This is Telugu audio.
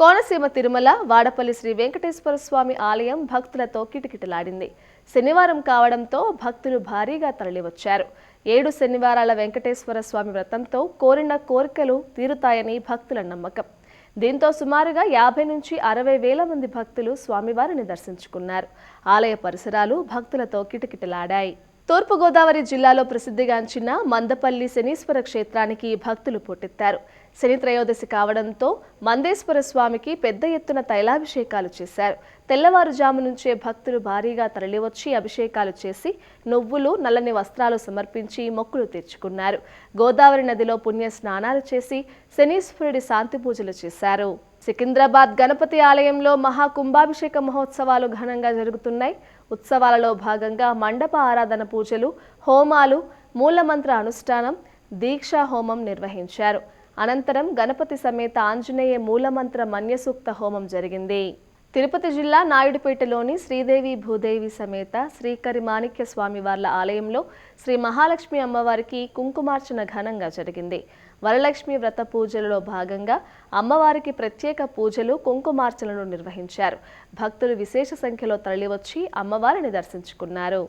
కోనసీమ తిరుమల వాడపల్లి శ్రీ వెంకటేశ్వర స్వామి ఆలయం భక్తులతో కిటకిటలాడింది. శనివారం కావడంతో భక్తులు భారీగా తరలివచ్చారు. ఏడు శనివారాల వెంకటేశ్వర స్వామి వ్రతంతో కోరిన కోరికలు తీరుతాయని భక్తుల నమ్మకం. దీంతో సుమారుగా యాభై నుంచి అరవై వేల మంది భక్తులు స్వామివారిని దర్శించుకున్నారు. ఆలయ పరిసరాలు భక్తులతో కిటకిటలాడాయి. తూర్పుగోదావరి జిల్లాలో ప్రసిద్ధిగాంచిన మందపల్లి శనీశ్వర క్షేత్రానికి భక్తులు పోటెత్తారు. శని త్రయోదశి కావడంతో మందేశ్వర స్వామికి పెద్ద ఎత్తున తైలాభిషేకాలు చేశారు. తెల్లవారుజాము నుంచే భక్తులు భారీగా తరలివచ్చి అభిషేకాలు చేసి నువ్వులు నల్లని వస్త్రాలు సమర్పించి మొక్కులు తెచ్చుకున్నారు గోదావరి నదిలో పుణ్య స్నానాలు చేసి శనీశ్వరుడి శాంతి పూజలు చేశారు. సికింద్రాబాద్ గణపతి ఆలయంలో మహా కుంభాభిషేక మహోత్సవాలు ఘనంగా జరుగుతున్నాయి. ఉత్సవాలలో భాగంగా మండప ఆరాధన పూజలు హోమాలు మూలమంత్ర అనుష్ఠానం దీక్షా హోమం నిర్వహించారు. అనంతరం గణపతి సమేత ఆంజనేయ మూలమంత్ర మన్యసూక్త హోమం జరిగింది. తిరుపతి జిల్లా నాయుడుపేటలోని శ్రీదేవి భూదేవి సమేత శ్రీకరి మాణిక్య స్వామివార్ల ఆలయంలో శ్రీ మహాలక్ష్మి అమ్మవారికి కుంకుమార్చన ఘనంగా జరిగింది. వరలక్ష్మి వ్రత పూజలలో భాగంగా అమ్మవారికి ప్రత్యేక పూజలు కుంకుమార్చనలు నిర్వహించారు. భక్తులు విశేష సంఖ్యలో తరలివచ్చి అమ్మవారిని దర్శించుకున్నారు.